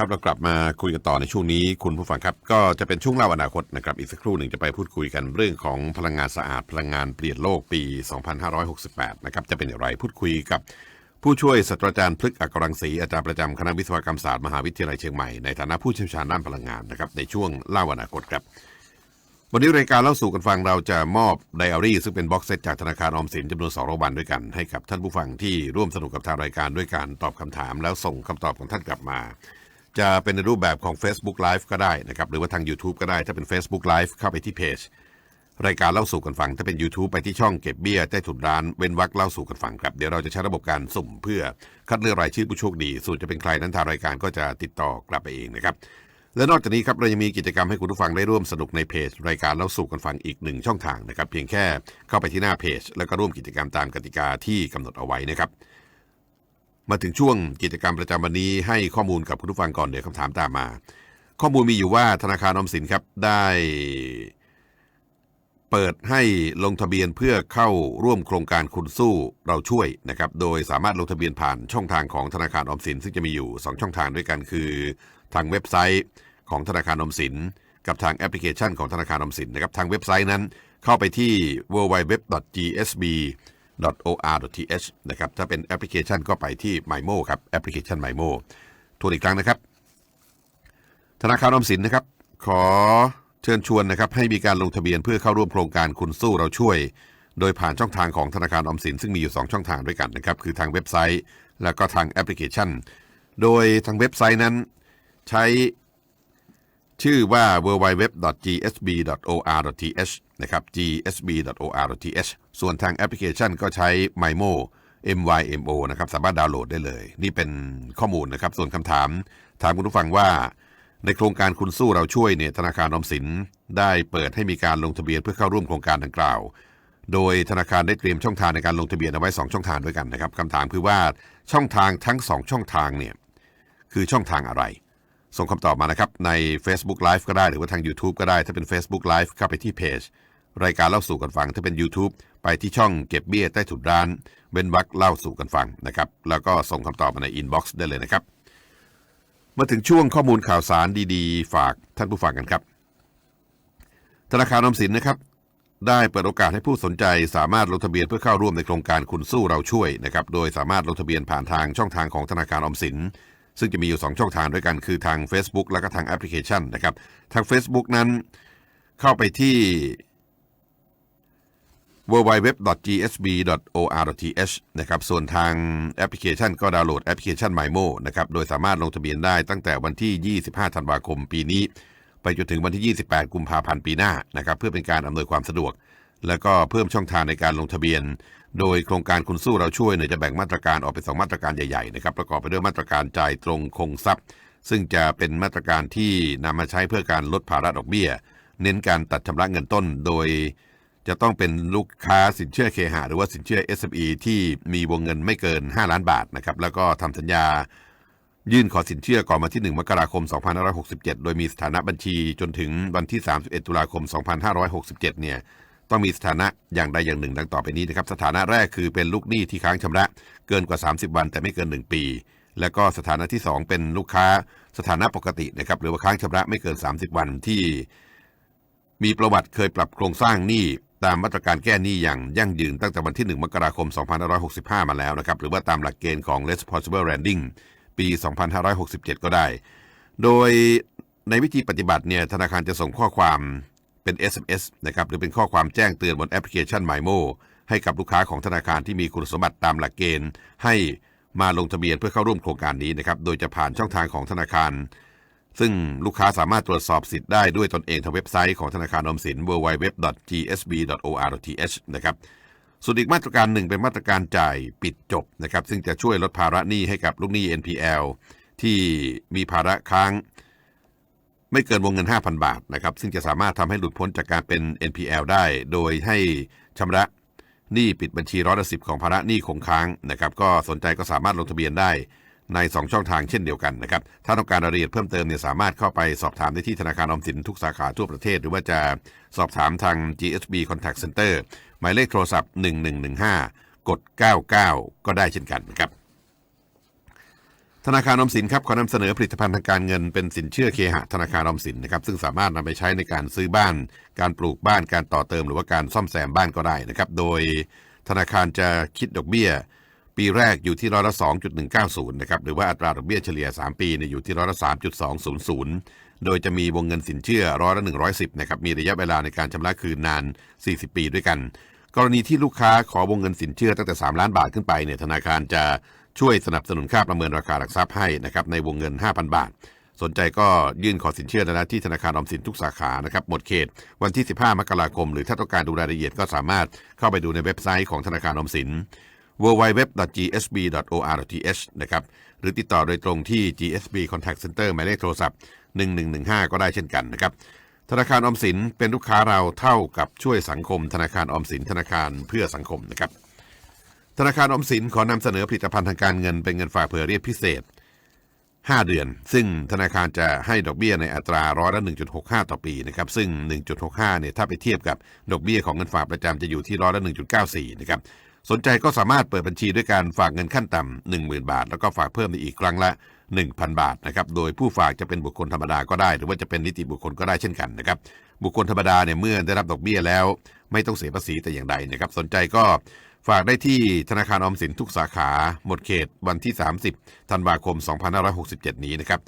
ครับเรากลับมาคุยกันต่อในช่วงนี้คุณผู้ฟังครับ ก็จะเป็นช่วงเล่าอนาคตนะครับอีกสักครู่หนึ่งจะไปพูดคุยกันเรื่องของพลังงานสะอาดพลังงานเปลี่ยนโลกปี 2568 นะครับจะเป็นอย่างไรพูดคุยกับ ผู้ช่วยศาสตราจารย์พฤกษ์อักรังศรีอาจารย์ประจำคณะวิศวกรรมศาสตร์มหาวิทยาลัยเชียงใหม่ในฐานะผู้เชี่ยวชาญด้านพลังงานนะครับในช่วงเล่าอนาคตครับวันนี้รายการเล่าสู่กันฟังเราจะมอบไดอารี่ซึ่งเป็นบ็อกเซตจากธนาคารออมสินจำนวนสองรางวัลด้วยกันให้กับท่านผู้ฟังที่ร่วมสนุกกับทางรายการด้วยการตอบคำถาม แล้วส่งคำตอบของท่านกลับมา จะเป็นในรูปแบบของ Facebook Live ก็ได้นะครับ หรือว่าทาง YouTube ก็ได้ ถ้าเป็น Facebook Live เข้าไปที่เพจรายการเล่าสู่กันฟัง ถ้าเป็น YouTube ไปที่ช่องเก็บเบี้ยใต้ถุนร้านเว้นวักเล่าสู่กันฟังครับ เดี๋ยวเราจะใช้ระบบการสุ่มเพื่อคัดเลือกรายชื่อผู้โชคดี ส่วนจะเป็นใครนั้นทางรายการก็จะติดต่อกลับไปเองนะครับ และนอกจากนี้ครับเรายังมีกิจกรรมให้คุณผู้ฟังได้ร่วมสนุกในเพจ รายการเล่าสู่กันฟังอีกหนึ่งช่องทางนะครับ เพียงแค่เข้าไปที่หน้าเพจ แล้วก็ร่วมกิจกรรมตามกติกาที่กำหนดเอาไว้นะครับ มาถึงช่วงกิจกรรมประจำวันนี้ให้ข้อมูลกับคุณผู้ฟังก่อนเดี๋ยวคำถามตามมา ข้อมูลมีอยู่ว่าธนาคารออมสินครับได้เปิดให้ลงทะเบียนเพื่อเข้าร่วมโครงการคุณสู้เราช่วยนะครับ โดยสามารถลงทะเบียนผ่านช่องทางของธนาคารออมสิน ซึ่งจะมีอยู่ 2 ช่องทางด้วยกันคือ ทางเว็บไซต์ของธนาคารออมสิน กับทางแอปพลิเคชันของธนาคารออมสินนะครับทางเว็บไซต์นั้นเข้าไปที่ .or.th นะครับถ้าเป็นแอปพลิเคชันก็ไปที่ MyMo ครับแอปพลิเคชัน MyMo ทวนอีกครั้งนะครับ ธนาคารออมสินนะครับ ขอเชิญชวนนะครับให้มีการลงทะเบียนเพื่อเข้าร่วมโครงการคุณสู้เราช่วย โดยผ่านช่องทางของธนาคารออมสินซึ่งมีอยู่ 2 ช่องทางด้วยกันนะครับ คือทางเว็บไซต์ แล้วก็ทางแอปพลิเคชัน โดยทางเว็บไซต์นั้น ใช้ ชื่อว่า www.gsb.or.th นะครับ gsb.or.th ส่วนทางแอปพลิเคชันก็ใช้ MyMo MYMO นะครับ สามารถดาวน์โหลดได้เลย นี่เป็นข้อมูลนะครับ ส่วนคำถาม ถามคุณผู้ฟังว่า ในโครงการคุณสู้เราช่วยเนี่ยธนาคารออมสิน ได้เปิดให้มีการลงทะเบียนเพื่อเข้าร่วมโครงการดังกล่าว โดยธนาคารได้เตรียมช่องทางในการลงทะเบียนเอาไว้ 2 ช่องทางด้วยกันนะครับคำถามคือว่าช่องทางทั้ง 2 ช่องทางเนี่ยคือช่องทางอะไร ส่งคำตอบมานะครับใน Facebook Live ก็ได้หรือว่าทาง YouTube ก็ได้ ถ้าเป็น Facebook Live เข้าไปที่เพจรายการเล่าสู่กันฟัง ถ้าเป็น YouTube ไปที่ช่องเก็บเบี้ยใต้ถุนร้านเว้นวักเล่าสู่กันฟังนะครับ แล้วก็ส่งคำตอบมาในอินบ็อกซ์ได้เลยนะครับ มาถึงช่วงข้อมูลข่าวสารดีๆ ฝากท่านผู้ฟังกันครับ ธนาคารออมสินนะครับ ได้เปิดโอกาสให้ผู้สนใจสามารถลงทะเบียนเพื่อเข้าร่วมในโครงการคุณสู้เราช่วยนะครับ โดยสามารถลงทะเบียนผ่านทางช่องทางของธนาคารออมสิน ซึ่งจะมีอยู่ 2 ช่องทางด้วยกันคือทาง Facebook แล้วก็ทางแอปพลิเคชันนะครับ ทาง Facebook นั้นเข้าไปที่ www.gsb.or.th นะครับ ส่วนทางแอปพลิเคชันก็ดาวน์โหลดแอปพลิเคชัน MyMo นะครับ โดยสามารถลงทะเบียนได้ตั้งแต่วันที่ 25 ธันวาคมปีนี้ ไปจนถึงวันที่ 28 กุมภาพันธ์ปีหน้านะครับ เพื่อเป็นการอำนวยความสะดวก แล้วก็เพิ่มช่องทางในการลงทะเบียน โดยโครงการคุณสู้เราช่วยเนี่ยจะแบ่งมาตรการออกเป็นสองมาตรการใหญ่ๆนะครับประกอบไปด้วยมาตรการจ่ายตรงคงทรัพย์ ซึ่งจะเป็นมาตรการที่นำมาใช้เพื่อการลดภาระดอกเบี้ย เน้นการตัดชำระเงินต้น โดย จะต้องเป็นลูกค้าสินเชื่อเคหะหรือว่าสินเชื่อ SME ที่มีวงเงินไม่เกิน 5 ล้านบาทนะครับแล้วก็ทำสัญญายื่นขอสินเชื่อก่อนวันที่ 1 มกราคม 2567 โดยมีสถานะบัญชีจนถึงวันที่ 31 ตุลาคม 2567 เนี่ย ต้องมีสถานะอย่างใดอย่างหนึ่งดังต่อไปนี้นะครับสถานะแรกคือเป็นลูกหนี้ที่ค้างชำระ เกินกว่า 30 วันแต่ไม่เกิน 1 ปี แล้วก็สถานะที่ 2 เป็นลูกค้าสถานะปกตินะครับหรือว่าค้างชำระไม่เกิน 30 วันที่ มีประวัติเคยปรับโครงสร้างหนี้ตามมาตรการแก้หนี้อย่างยั่งยืนตั้งแต่วันที่ 1 มกราคม 2565 มาแล้วนะครับหรือว่าตามหลักเกณฑ์ของ Responsible Lending ปี 2567 ก็ได้ โดยในวิธีปฏิบัติเนี่ยธนาคารจะส่งข้อความ เป็น SMS นะครับหรือเป็นข้อความแจ้งเตือนบนแอปพลิเคชัน MyMo ให้กับลูกค้าของธนาคารที่มีคุณสมบัติตามหลักเกณฑ์ ให้มาลงทะเบียนเพื่อเข้าร่วมโครงการนี้นะครับโดยจะผ่านช่องทางของธนาคาร ซึ่งลูกค้าสามารถตรวจสอบสิทธิ์ได้ด้วยตนเองทางเว็บไซต์ของธนาคารออมสิน www.gsb.or.th นะครับส่วนอีกมาตรการหนึ่งเป็นมาตรการจ่ายปิดจบนะครับซึ่งจะช่วยลดภาระหนี้ให้กับลูกหนี้ NPL ที่มีภาระค้าง ไม่เกินวงเงิน 5,000 บาทนะครับซึ่งจะสามารถทำให้หลุดพ้นจากการเป็น NPL ได้ โดยให้ชำระหนี้ปิดบัญชีร้อยละสิบของภาระหนี้คงค้างนะครับก็สนใจก็สามารถลงทะเบียนได้ใน 2 ช่องทางเช่นเดียวกันนะครับถ้าต้องการรายละเอียดเพิ่มเติมเนี่ยสามารถเข้าไปสอบถามได้ที่ธนาคารออมสินทุกสาขาทั่วประเทศ หรือว่าจะสอบถามทาง GSB Contact Center หมายเลขโทรศัพท์ 1115 กด 99 ก็ได้เช่นกันนะครับ ธนาคารออมสินครับขอนำเสนอผลิตภัณฑ์ทางการเงินเป็นสินเชื่อเคหะธนาคารออมสินนะครับซึ่งสามารถนำไปใช้ในการซื้อบ้าน การปลูกบ้านการต่อเติมหรือว่าการซ่อมแซมบ้านก็ได้นะครับโดยธนาคารจะคิดดอกเบี้ย ปีแรกอยู่ที่ร้อยละ 2.190 นะครับหรือว่าอัตราดอกเบี้ยเฉลี่ย 3 ปีเนี่ยอยู่ที่ร้อยละ 3.200 โดยจะมีวงเงินสินเชื่อร้อยละ 110 นะครับมีระยะเวลาในการชำระคืนนาน 40 ปีด้วยกัน กรณีที่ลูกค้าขอวงเงินสินเชื่อตั้งแต่ 3 ล้านบาทขึ้นไปเนี่ยธนาคารจะ ช่วยสนับสนุนค่าประเมินราคาหลักทรัพย์ให้นะครับในวงเงิน 5,000 บาท สนใจก็ยื่นขอสินเชื่อได้แล้วที่ธนาคารออมสินทุกสาขานะครับหมดเขต วันที่ 15 มกราคม หรือถ้าต้องการดูรายละเอียดก็สามารถเข้าไปดูในเว็บไซต์ของธนาคารออมสิน www.gsb.or.th นะครับหรือติดต่อโดยตรงที่ GSB Contact Center หมายเลขโทรศัพท์ 1115 ก็ได้เช่นกันนะครับธนาคารออมสินเป็นลูกค้าเราเท่ากับช่วยสังคม ธนาคารออมสินธนาคารเพื่อสังคมนะครับ ธนาคารอมสินขอนำเสนอผลิตภัณฑ์ทางการเงินเป็นเงินฝากเผื่อเรียกพิเศษ 5 เดือน ซึ่งธนาคารจะให้ดอกเบี้ยในอัตราร้อยละ1.65 ต่อปีนะครับซึ่ง 1.65เนี่ยถ้าไปเทียบกับดอกเบี้ยของเงินฝากประจำจะอยู่ที่ร้อยละ1.94นะครับสนใจก็สามารถเปิดบัญชีด้วยการฝากเงินขั้นต่ำ10,000 บาท แล้วก็ฝากเพิ่มในอีกครั้งละ 1,000 บาทนะครับโดยผู้ฝากจะเป็นบุคคลธรรมดาก็ได้ หรือว่าจะเป็นนิติบุคคลก็ได้เช่นกันนะครับบุคคลธรรมดาเนี่ยเมื่อได้รับดอกเบี้ยแล้ว ไม่ต้องเสียภาษีแต่อย่างใดนะครับสนใจก็ ฝากได้ที่ธนาคารออมสินทุกสาขา หมดเขตวันที่ 30 ธันวาคม 2567 นี้นะครับ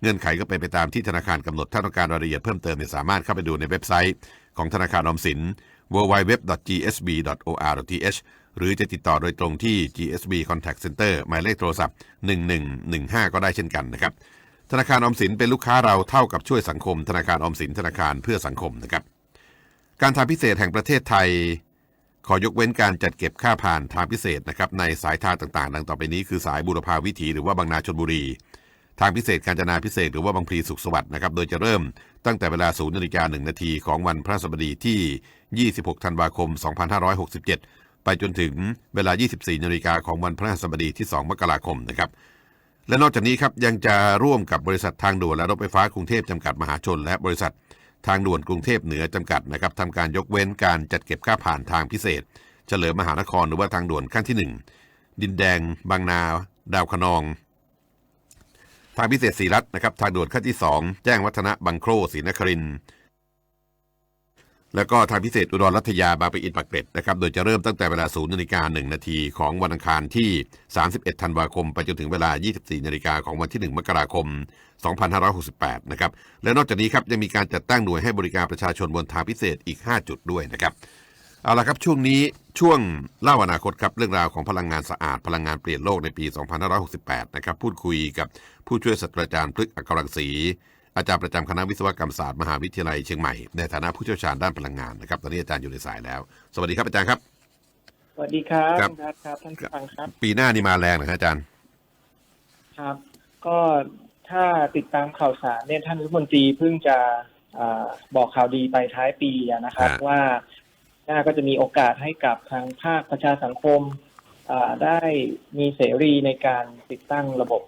เงื่อนไขก็เป็นไปตามที่ธนาคารกำหนดถ้าต้องการรายละเอียดเพิ่มเติมเนี่ยสามารถเข้าไปดูในเว็บไซต์ของธนาคารออมสิน www.gsb.or.th หรือจะติดต่อโดยตรงที่ GSB Contact Center หมายเลขโทรศัพท์ 1115 ก็ได้เช่นกันนะครับ ธนาคารออมสินเป็นลูกค้าเราเท่ากับช่วยสังคม ธนาคารออมสินธนาคารเพื่อสังคมนะครับ การทางพิเศษแห่งประเทศไทย ขอยกเว้นการจัดเก็บค่าผ่านทางพิเศษนะครับในสายทางต่างๆ ดังต่อไปนี้คือสายบุรพาวิถีหรือว่าบางนาชนบุรี ทางพิเศษการจนาพิเศษหรือว่าบางพลีสุขสวัสดิ์นะครับโดยจะเริ่มตั้งแต่เวลา0นาฬิกา1นาทีของวันพระสบดีที่ 26 ธันวาคม 2567 ไปจนถึงเวลา 24นาฬิกาของวันพระสบดีที่ 2 มกราคมนะครับและนอกจากนี้ครับยังจะร่วมกับบริษัททางด่วนและรถไฟฟ้ากรุงเทพจำกัดมหาชน และบริษัท ทางด่วนกรุงเทพเหนือจำกัดนะครับทำการยกเว้นการจัดเก็บค่าผ่านทางพิเศษ เฉลิมมหานครหรือว่าทางด่วนขั้นที่ 1 ดินแดง บางนา ดาวคะนอง ทางพิเศษสีรัฐนะครับทางด่วนขั้นที่ 2 แจ้งวัฒนะบางโครศรีนครินทร์ แล้วก็ทางพิเศษอุดรรัตยาบางปะอินปากเกร็ดนะครับ โดยจะเริ่มตั้งแต่เวลา 0นาฬิกา1นาทีของวันอังคารที่ 31 ธันวาคม ไปจนถึงเวลา 24นาฬิกาของวันที่ 1 มกราคม 2568 นะครับ และนอกจากนี้ครับยังมีการจัดตั้งหน่วยให้บริการประชาชนบนทางพิเศษอีก 5 จุดด้วยนะครับ เอาละครับช่วงนี้ช่วงเล่าอนาคตครับเรื่องราวของพลังงานสะอาด พลังงานเปลี่ยนโลกในปี 2568 นะครับพูดคุยกับผู้ช่วยศาสตราจารย์พฤกษ์อักรังสี อาจารย์ประจำคณะวิศวกรรมศาสตร์มหาวิทยาลัยเชียงใหม่ในฐานะผู้เชี่ยวชาญด้านพลังงานนะครับตอนนี้อาจารย์อยู่ในสายแล้ว สวัสดีครับอาจารย์ครับ สวัสดีครับครับณครับท่านผู้ฟังครับ ปีหน้านี่มาแรงนะครับอาจารย์ครับ ก็ถ้าติดตามข่าวสารเนี่ยท่านรัฐมนตรีเพิ่งจะอาบอกข่าวดีไปท้ายปีอะนะครับฮะว่าหน้าก็จะมีโอกาสให้กับทางภาคประชาสังคมอ่าได้มีเสรีในการติดตั้งระบบ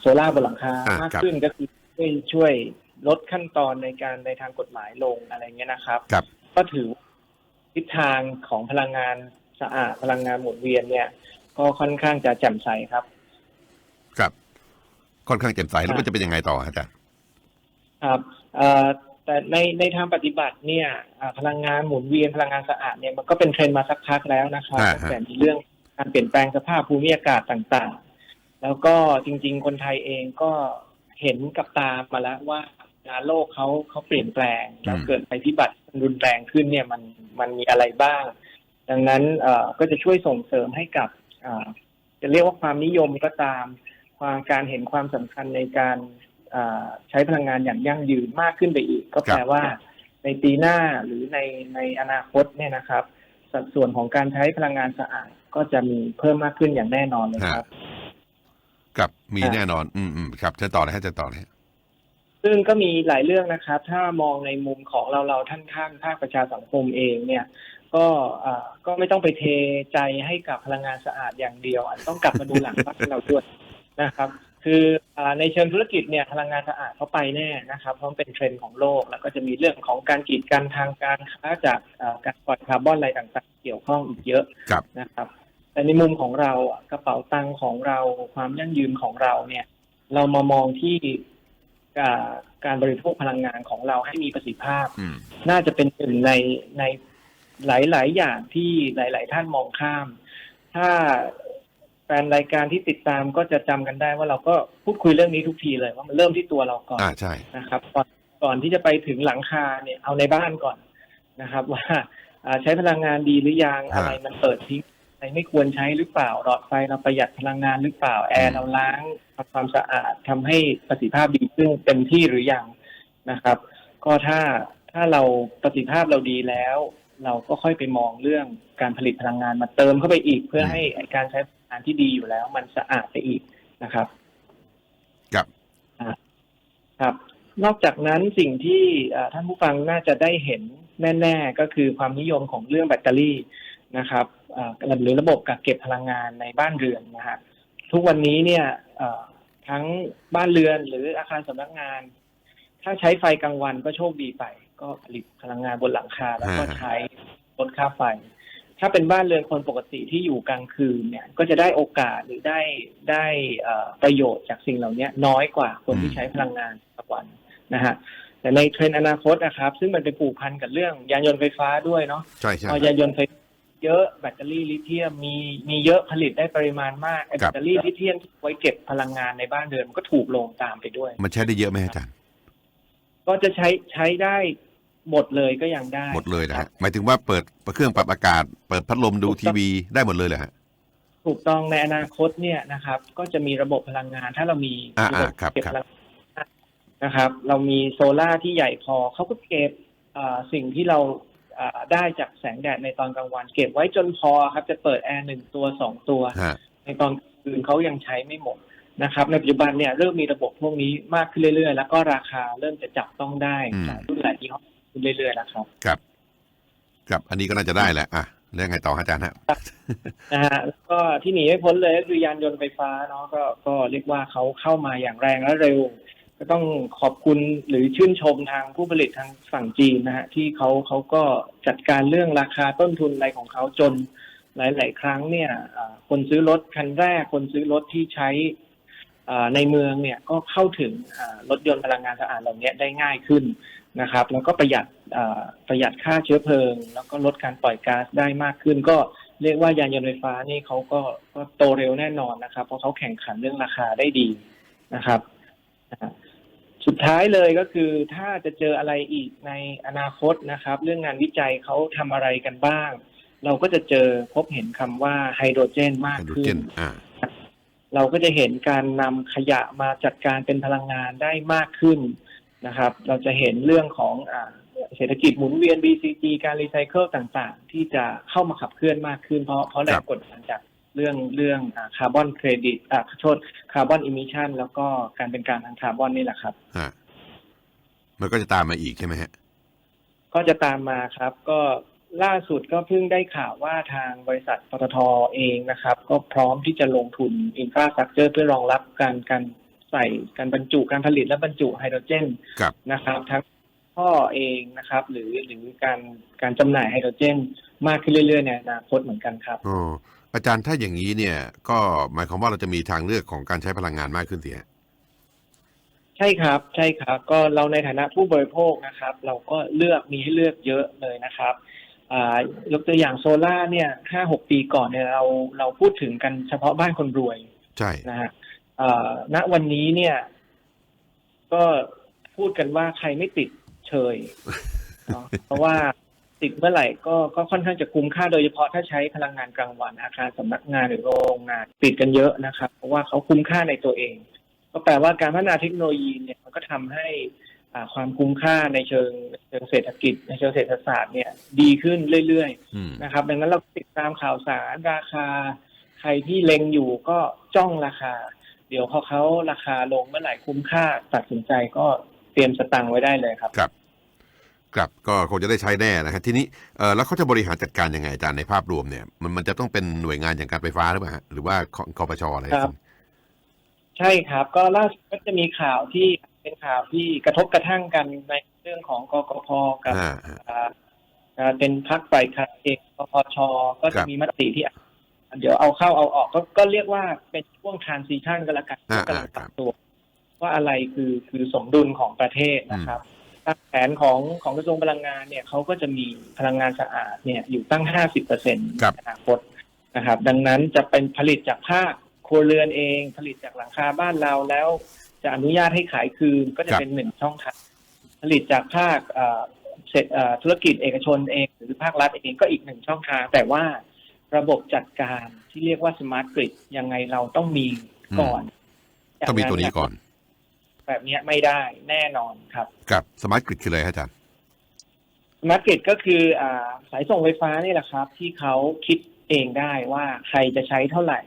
โซลาร์บนหลังคาอ่ามากครับขึ้นก็คือ ช่วยช่วยลดขั้นตอนในการในทางกฎหมายลงอะไรเงี้ยนะครับ ครับ ก็ถือทิศทางของพลังงานสะอาดพลังงานหมุนเวียนเนี่ย ก็ค่อนข้างจะแจ่มใสครับ ครับ ค่อนข้างแจ่มใสแล้วมันจะเป็นยังไงต่ออาจารย์ครับเอ่อแต่ในในทางปฏิบัติเนี่ยอ่าพลังงานหมุนเวียนพลังงานสะอาดเนี่ยมันก็เป็นเทรนด์มาสักพักแล้วนะครับอ่าฮะตั้งแต่มีเรื่องการเปลี่ยนแปลงสภาพภูมิอากาศต่างๆ แล้วก็จริง ๆ คนไทยเองก็ เห็นกับตามาแล้วว่าโลกเขาเขาเปลี่ยนแปลงแล้วเกิดภัยพิบัติรุนแรงขึ้นเนี่ยมันมันมีอะไรบ้าง ดังนั้นเอ่อก็จะช่วยส่งเสริมให้กับอ่าจะเรียกว่าความนิยมก็ตามความการเห็นความสำคัญในการอ่าใช้พลังงานอย่างยั่งยืนมากขึ้นไปอีก ก็แปลว่า ในปีหน้าหรือในในอนาคตเนี่ยนะครับ สัดส่วนของการใช้พลังงานสะอาดก็จะมีเพิ่มมากขึ้นอย่างแน่นอนเลยครับครับ มีครับแน่นอน อืมอืมครับเชิญต่อเลยฮะเชิญต่อเลยฮะซึ่งก็มีหลายเรื่องนะครับ ถ้ามองในมุมของเราเราท่านข้างภาคประชาสังคมเองเนี่ย ก็อ่าก็ไม่ต้องไปเทใจให้กับพลังงานสะอาดอย่างเดียวอาจต้องกลับมาดูหลังบ้านเราด้วยนะครับ คืออาในเชิงธุรกิจเนี่ยพลังงานสะอาดเข้าไปแน่นะครับ เพราะมันเป็นเทรนด์ของโลก แล้วก็จะมีเรื่องของการกีดกันทางการค้าจากอ่าการปล่อยคาร์บอนอะไรต่างๆ เกี่ยวข้องอีกเยอะครับนะครับ แต่ในมุมของเราอะกระเป๋าตังค์ของเราความยั่งยืนของเราเนี่ย เรามามองที่อ่าการบริโภคพลังงานของเราให้มีประสิทธิภาพอืมน่าจะเป็นหนึ่งในในหลาย ๆ อย่างที่หลาย ๆ ท่านมองข้าม ถ้าแฟนรายการที่ติดตามก็จะจำกันได้ว่าเราก็พูดคุยเรื่องนี้ทุกทีเลยว่ามันเริ่มที่ตัวเราก่อนอ่าใช่นะครับ ก่อนก่อนที่จะไปถึงหลังคาเนี่ยเอาในบ้านก่อนนะครับ ว่าอ่าใช้พลังงานดีหรือยังฮะอะไรมันเปิดทิ้งอะ ไรไม่ควรใช้หรือเปล่าหลอดไฟเราประหยัดพลังงานหรือเปล่าแออืร์มเราล้างทำความสะอาดทำให้ประสิทธิภาพดีขึ้นเต็มที่หรือยังนะครับ ก็ถ้าถ้าเราประสิทธิภาพเราดีแล้ว เราก็ค่อยไปมองเรื่องการผลิตพลังงานมาเติมเข้าไปอีก เพื่อให้ไอ้การใช้พลังงานที่ดีอยู่แล้ว มันสะอาดไปอีกนะครับกับครับ นอกจากนั้นสิ่งที่เอ่อท่านผู้ฟังน่าจะได้เห็นแน่ ๆ ก็คือความนิยมของเรื่องแบตเตอรี่ นะครับเอ่อหรือระบบกักเก็บพลังงานในบ้านเรือนนะฮะทุกวันนี้เนี่ยเอ่อทั้งบ้านเรือนหรืออาคารสำนักงาน ถ้าใช้ไฟกลางวันก็โชคดีไป ก็ผลิตพลังงานบนหลังคา แล้วก็ฮะใช้ลดค่าไฟ ถ้าเป็นบ้านเรือนคนปกติที่อยู่กลางคืนเนี่ย ก็จะได้โอกาสหรือได้ได้เอ่อประโยชน์จากสิ่งเหล่านี้น้อยกว่าคนที่ใช้พลังงานกลางวันนะฮะแต่ในเทรนด์อนาคตนะครับ ซึ่งมันเป็นผูกพันกับเรื่องยานยนต์ไฟฟ้าด้วยเนาะใช่ใช่พอยานยนต์ไฟ เยอะแบตเตอรี่ลิเธียมมีมีเยอะผลิตได้ปริมาณมากไอ้คแบรับตเตอรี่ลิเธียมที่ไว้เก็บพลังงานในบ้านเรือนมันก็ถูกลงตามไปด้วย มันใช้ได้เยอะไหมอาจารย์ ก็จะใช้ใช้ได้หมดเลยก็ยังได้ หมดเลยนะฮะหมายถึงว่าเปิดเครื่องปรับอากาศ เปิดพัดลมดูทีวีได้หมดเลยเหรอฮะถูกต้องในอนาคตเนี่ยนะครับ ก็จะมีระบบพลังงานถ้าเรามีอ่าระบบอ่าครับเก็บครับพลังงานนะครับ เรามีโซล่าร์ที่ใหญ่พอเขาก็เก็บอ่าสิ่งที่เราอ่า ได้จากแสงแดดในตอนกลางวัน เก็บไว้จนพอครับ จะเปิดแอร์หนึ่งตัวสองตัว ฮะ ในตอนกลางคืนเขายังใช้ไม่หมดนะครับ ในปัจจุบันเนี่ยเริ่มมีระบบพวกนี้มากขึ้นเรื่อยๆ แล้วก็ราคาเริ่มจะจับต้องได้อืมหลายรุ่นหลายยี่ห้อขึ้นเรื่อยๆแล้วครับ ครับครับ อันนี้ก็น่าจะได้แหละอะแล้วยังไงต่อฮะอาจารย์ฮะ นะฮะแล้วก็ที่หนีไม่พ้นเลยก็คือยานยนต์ไฟฟ้าเนาะก็ก็เรียกว่าเขาเข้ามาอย่างแรงและเร็ว ก็ต้องขอบคุณหรือชื่นชมทางผู้ผลิตทางฝั่งจีนนะฮะที่เขาเขาก็จัดการเรื่องราคาต้นทุนอะไรของเขาจนหลาย ๆ ครั้งเนี่ยคนซื้อรถคันแรก คนซื้อรถที่ใช้ในเมืองเนี่ยก็เข้าถึงรถยนต์พลังงานสะอาดเหล่านี้ได้ง่ายขึ้นนะครับ แล้วก็ประหยัดประหยัดค่าเชื้อเพลิง แล้วก็ลดการปล่อยก๊าซได้มากขึ้น ก็เรียกว่ายานยนต์ไฟฟ้านี่เขาก็โตเร็วแน่นอนนะครับ เพราะเขาแข่งขันเรื่องราคาได้ดีนะครับ สุดท้ายเลยก็คือถ้าจะเจออะไรอีกในอนาคตนะครับ เรื่องงานวิจัยเขาทำอะไรกันบ้าง เราก็จะเจอพบเห็นคำว่าไฮโดรเจนมากไฮโดรขึ้เจนนอ่าเราก็จะเห็นการนำขยะมาจัดการเป็นพลังงานได้มากขึ้นนะครับ เราจะเห็นเรื่องของอาเศรษฐกิจหมุนเวียน BCG การรีไซเคิลต่างๆ ที่จะเข้ามาขับเคลื่อนมากขึ้นเพราะเพราะแรงกดดันจาก เรื่องเรื่องคาร์บอนเครดิตอ่าขอโทษคาร์บอนอิมิชันแล้วก็การเป็นกลารทางคาร์บอนนี่แหละครับฮะมันก็จะตามมาอีกใช่ไหมฮะก็จะตามมาครับ ก็ล่าสุดก็เพิ่งได้ข่าวว่าทางบริษัทปตทเองนะครับ ก็พร้อมที่จะลงทุนอินฟราสตรักเจอร์เพื่อรองรับการการใส่การบรรจุการผลิตและบรรจุไฮโดรเจนครับนะครับทั้งท่อเองนะครับ หรือหรือการการจำหน่ายไฮโดรเจนมากขึ้นเรื่อยๆในอนาคตเหมือนกันครับ อ๋ออาจารย์ถ้าอย่างนี้เนี่ย ก็หมายความว่าเราจะมีทางเลือกของการใช้พลังงานมากขึ้นสิฮะใช่ครับ ใช่ครับ ก็เราในฐานะผู้บริโภคนะครับ เราก็เลือกมีให้เลือกเยอะเลยนะครับอ่ายกตัวอย่างโซล่าเนี่ยห้าหกปีก่อนเนี่ยเราเราพูดถึงกันเฉพาะบ้านคนรวย ใช่นะฮะอ่าณวันนี้เนี่ย ก็พูดกันว่าใครไม่ติดเชยเนาะเพราะว่า ติดเมื่อไหร่ก็ก็ค่อนข้างจะคุ้มค่าโดยเฉพาะถ้าใช้พลังงานกลางวันอาคารสำนักงานหรือโรงงานติดกันเยอะนะครับ เพราะว่าเขาคุ้มค่าในตัวเอง ก็แปลว่าการพัฒนาเทคโนโลยีเนี่ยมันก็ทำให้อ่าความคุ้มค่าในเชิงเชิงเศรษฐกิจ ในเชิงเศรษฐศาสตร์เนี่ยดีขึ้นเรื่อยๆอืมนะครับ ดังนั้นเราติดตามข่าวสารราคา ใครที่เล็งอยู่ก็จ้องราคา เดี๋ยวพอเขาราคาลงเมื่อไหร่คุ้มค่าตัดสินใจก็เตรียมสตังค์ไว้ได้เลยครับครับ ครับก็คงจะได้ใช้แน่นะฮะทีนี้เออแล้วเขาจะบริหารจัดการยังไงอาจารย์ในภาพรวมเนี่ยมันมันจะต้องเป็นหน่วยงานอย่างการไฟฟ้าหรือเปล่าฮะหรือว่าคคอปชอะไรครับ ใช่ครับ ก็ล่าสุดก็จะมีข่าวที่เป็นข่าวที่กระทบกระทั่งกันในเรื่องของกกพกับอ่าฮะ อ่าอ่าเป็นพักฝ่ายค้านเองกพชก็ครัจะบมีมติที่ เดี๋ยวเอาเข้าเอาออกก็ก็เรียกว่าเป็นช่วงทรานซิชันก็แล้วกันอ่ากำลังปรับครับตัว ว่าอะไรคือคือสมดุลของประเทศนะครับ ตามแผนของของกระทรวงพลังงานเนี่ยเขาก็จะมีพลังงานสะอาดเนี่ยอยู่ตั้ง 50เปอร์เซ็นต์ครับอนาคตนะครับ ดังนั้นจะเป็นผลิตจากภาคครัวเรือนเอง ผลิตจากหลังคาบ้านเราแล้ว จะอนุญาตให้ขายคืนก็จะเป็นหนึ่งช่องทางผลิตจากภาคเอ่อเศรษฐเอ่อธุรกิจเอกชนเอง หรือภาครัฐเองก็อีกหนึ่งช่องทาง แต่ว่าระบบจัดการที่เรียกว่าสมาร์ทกริดยังไงเราต้องมีก่อนต้องมีตัวนี้ก่อน แบบเนี้ยไม่ได้แน่นอนครับกับสมาร์ทกริดคืออะไรครับอาจารย์สมาร์ทกริดก็คืออ่าสายส่งไฟฟ้านี่แหละครับ ที่เขาคิดเองได้ว่าใครจะใช้เท่าไหร่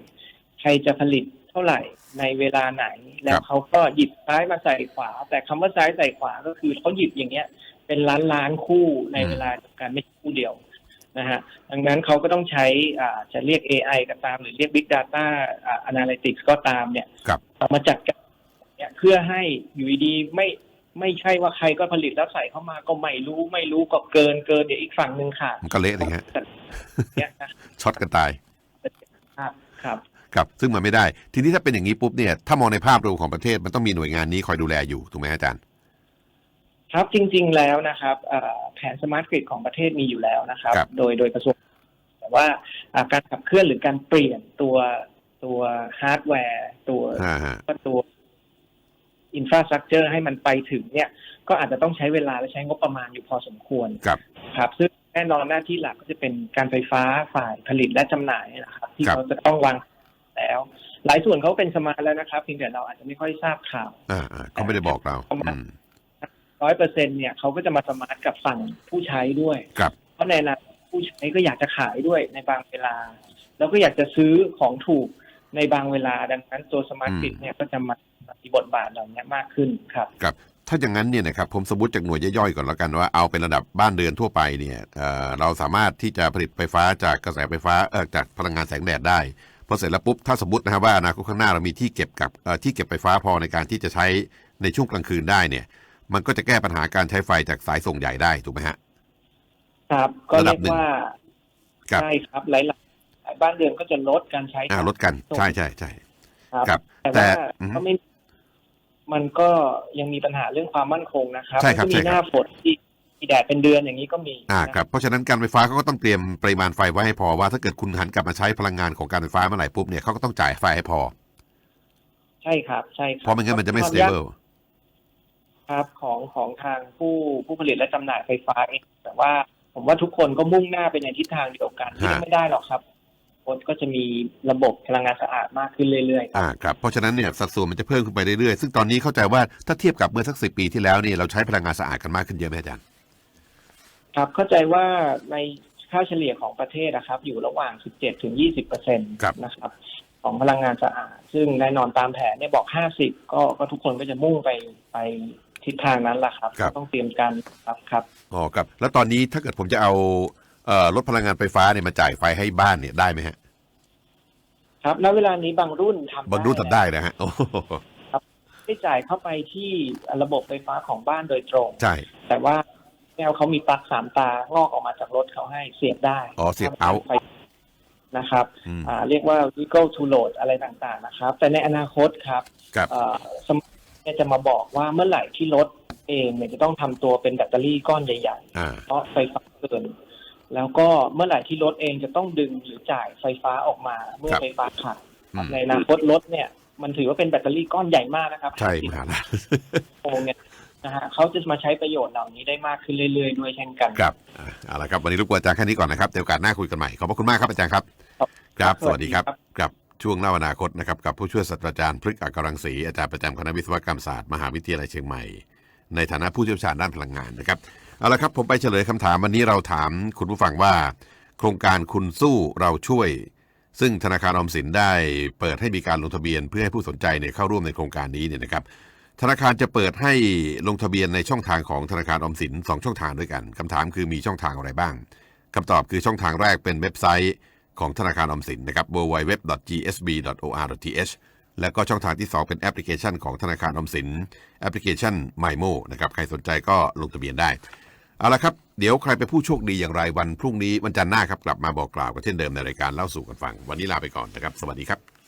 ใครจะผลิตเท่าไหร่ในเวลาไหน แล้วเขาก็หยิบซ้ายมาใส่ขวา แต่คำว่าซ้ายใส่ขวาก็คือเขาหยิบอย่างเงี้ย เป็นล้านล้านคู่ในเวลาเดียวกันไม่ใช่คู่เดียวนะฮะดังนั้นเขาก็ต้องใช้อ่าจะเรียก AI ก็ตาม หรือเรียก Big Data อ่า Analytics ก็ตามเนี่ยครับเอามาจัดการ เนี่ยเพื่อให้อยู่ดีๆไม่ไม่ใช่ว่าใครก็ผลิตแล้วใส่เข้ามาก็ไม่รู้ไม่รู้ก็เกินเกินเดี๋ยวอีกฝั่งหนึ่งขาดมันก็เละเลยฮะเนี่ยนะช็อตกันตายครับครับครับซึ่งมันไม่ได้ ทีนี้ถ้าเป็นอย่างนี้ปุ๊บเนี่ยถ้ามองในภาพรวมของประเทศมันต้องมีหน่วยงานนี้คอยดูแลอยู่ถูกไหมฮะอาจารย์ ครับจริง ๆแล้วนะครับเอ่อแผนสมาร์ทกริดของประเทศมีอยู่แล้วนะครับครับโดยโดยกระทรวงแต่ว่าอ่าการขับเคลื่อนหรือการเปลี่ยนตัวตัวฮาร์ดแวร์ตัวฮ่าฮะก็ตัว อินฟราสตรักเจอร์ให้มันไปถึงเนี่ยก็อาจจะต้องใช้เวลาและใช้งบประมาณอยู่พอสมควรครับครับซึ่งแน่นอนหน้าที่หลักก็จะเป็นการไฟฟ้าฝ่ายผลิตและจำหน่ายนะครับที่ครับเขาจะต้องวางแล้ว หลายส่วนเขาเป็นสมาร์ทแล้วนะครับเพียงแต่เราอาจจะไม่ค่อยทราบข่าวอ่าอ่าเขาไม่ได้บอกเราอืมร้อยเปอร์เซ็นเนี่ยเขาก็จะมาสมาร์ทกับฝั่งผู้ใช้ด้วยครับเพราะในอนาคตผู้ใช้ก็อยากจะขายด้วยในบางเวลา แล้วก็อยากจะซื้อของถูกในบางเวลาดังนั้นตัวสมาร์ทอืมฟิตเนี่ยก็จะมา มีบทบาทเหล่านี้มากขึ้นครับครับ ถ้าอย่างนั้นเนี่ยนะครับผมสมมติจากหน่วยย่อยๆก่อนแล้วกันว่าเอาเป็นระดับบ้านเรือนทั่วไปเนี่ยเอ่อเราสามารถที่จะผลิตไฟฟ้าจากกระแสไฟฟ้าเอ่อจากพลังงานแสงแดดได้พอเสร็จแล้วปุ๊บถ้าสมมตินะครับว่าอนาคตข้างหน้าเรามีที่เก็บกับเอ่อที่เก็บไฟฟ้าพอในการที่จะใช้ในช่วงกลางคืนได้เนี่ย มันก็จะแก้ปัญหาการใช้ไฟจากสายส่งใหญ่ได้ถูกไหมฮะครับก็ระดัเรีบยกหนึ่งว่าครับใช่ครับหลายๆหลายบ้านเรือนก็จะลดการใช้อ่าลดกันใช่ใช่ใช่ครับครับแต่แต่ว่าอือฮึก็ไม่ มันก็ยังมีปัญหาเรื่องความมั่นคงนะครับใช่ครับมันก็ใช่มีครับ หน้าฝนที่มีแดดเป็นเดือนอย่างนี้ก็มีอ่านะครับเพราะฉะนั้นการไฟฟ้าเขาก็ต้องเตรียมปริมาณไฟไว้ให้พอว่าถ้าเกิดคุณหันกลับมาใช้พลังงานของการไฟฟ้าเมื่อไหร่ปุ๊บเนี่ยเขาก็ต้องจ่ายไฟให้พอ ใช่ครับใช่ครับเพราะไม่งั้นมันจะไม่ ควายาก stable ครับของของทางผู้ผู้ผลิตและจำหน่ายไฟฟ้าเองแต่ว่าผมว่าทุกคนก็มุ่งหน้าไปในทิศทางเดียวกันที่ฮะ ไม่ได้หรอกครับ คนก็จะมีระบบพลังงานสะอาดมากขึ้นเรื่อยๆครับอ่าครับเพราะฉะนั้นเนี่ยสัดส่วนมันจะเพิ่มขึ้นไปเรื่อยๆ ซึ่งตอนนี้เข้าใจว่าถ้าเทียบกับเมื่อสักสิปีที่แล้วนี่เราใช้พลังงานสะอาดกันมากขึ้นเยอะไหมอาจารย์ครับเข้าใจว่าในค่าเฉลี่ยของประเทศนะครับ อยู่ระหว่าง 17ถึง20เปอร์เซ็นต์ครับนะครับ ของพลังงานสะอาด ซึ่งแน่นอนตามแผนเนี่ยบอก 50 ก็ก็ทุกคนก็จะมุ่งไปไปทิศทางนั้นแหละครับครับต้องเตรียมการครับครับอ๋อครับ แล้วตอนนี้ถ้าเกิดผมจะเอาเอ่อ รถพลังงานไฟฟ้าเนี่ยมาจ่ายไฟให้บ้านเนี่ยได้ไหมฮะ ครับณเวลานี้บางรุ่นทำบางรุ่นทำได้นะฮะโอ้โหได้จ่ายเข้าไปที่ระบบไฟฟ้าของบ้านโดยตรงใช่แต่ว่าแนวเขามีปลั๊กสามตางอกออกมาจากรถเขาให้เสียบได้อ๋อเสียบเอาไฟนะครับอืมอ่าเรียกว่า legal to load อะไรต่างๆนะครับ แต่ในอนาคตครับครับเอ่อสมเนี่ยจะมาบอกว่าเมื่อไหร่ที่รถเองเนี่ยจะต้องทำตัวเป็นแบตเตอรี่ก้อนใหญ่อ่าๆเพราะไฟฟ้าเกิน แล้วก็เมื่อไหร่ที่รถเองจะต้องดึงหรือจ่ายไฟฟ้าออกมาเมื่อครับไฟฟ้าขาดอืมในอนาคตรถเนี่ย มันถือว่าเป็นแบตเตอรี่ก้อนใหญ่มากนะครับใช่มหาลัยโงเนี่ยนะฮะเขาจะมาใช้ประโยชน์เหล่านี้ได้มากขึ้นเรื่อยๆด้วยเช่นกันครับอ่าเอาละครับวันนี้รบกวนอาจารย์แค่นี้ก่อนนะครับเดี๋ยวโอกาสหน้าคุยกันใหม่ขอบพระคุณมากครับอาจารย์ครับ ครับ สวัสดีครับกับช่วงเล่าอนาคตนะครับกับผู้ช่วยศาสตราจารย์พฤกษ์อักรังศรีอาจารย์ประจำคณะวิศวกรรมศาสตร์มหาวิทยาลัยเชียงใหม่ ในฐานะผู้เชี่ยวชาญด้านพลังงานนะครับ เอาละครับผมไปเฉลยคำถามวันนี้เราถามคุณผู้ฟังว่า โครงการคุณสู้เราช่วย ซึ่งธนาคารออมสินได้เปิดให้มีการลงทะเบียนเพื่อให้ผู้สนใจเนี่ยเข้าร่วมในโครงการนี้เนี่ยนะครับธนาคารจะเปิดให้ลงทะเบียนในช่องทางของธนาคารออมสินสองช่องทางด้วยกันคำถามคือมีช่องทางอะไรบ้างคำตอบคือช่องทางแรกเป็นเว็บไซต์ของธนาคารออมสินนะครับ www.gsb.or.th แล้วก็ช่องทางที่ 2 เป็นแอปพลิเคชันของธนาคารออมสินแอปพลิเคชัน MyMo นะครับใครสนใจก็ลงทะเบียนได้ เอาละครับ เดี๋ยวใครเป็นผู้โชคดีอย่างไรวันพรุ่งนี้วันจันทร์หน้าครับกลับมาบอกกล่าวกันเช่นเดิมในรายการเล่าสู่กันฟัง วันนี้ลาไปก่อนนะครับ สวัสดีครับ